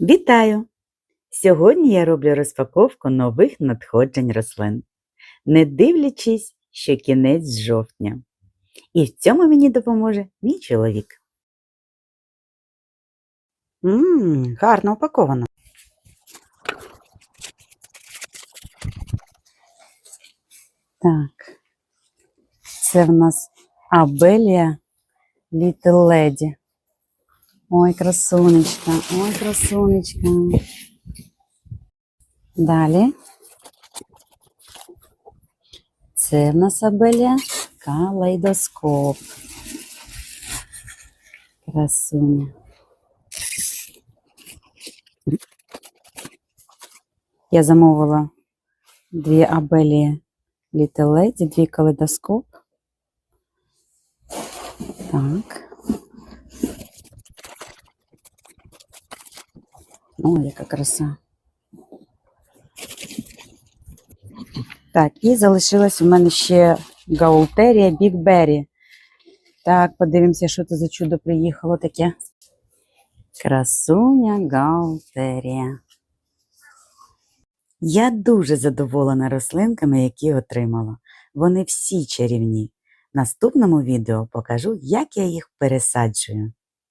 Вітаю! Сьогодні я роблю розпаковку нових надходжень рослин, не дивлячись, що кінець жовтня. І в цьому мені допоможе мій чоловік. Ммм, гарно упаковано. Так, це в нас Абелія Little Lady. Ой, красунечка, ой, красунечка. Далі. Це в нас Абелія калейдоскоп. Красуня. Я замовила дві Абелії Little Lady, дві калейдоскоп. Так. О, яка краса. Так, і залишилась у мене ще гаултерія Бікбері. Так, подивимося, що це за чудо приїхало таке. Красуня гаултерія. Я дуже задоволена рослинками, які отримала. Вони всі чарівні. В наступному відео покажу, як я їх пересаджую.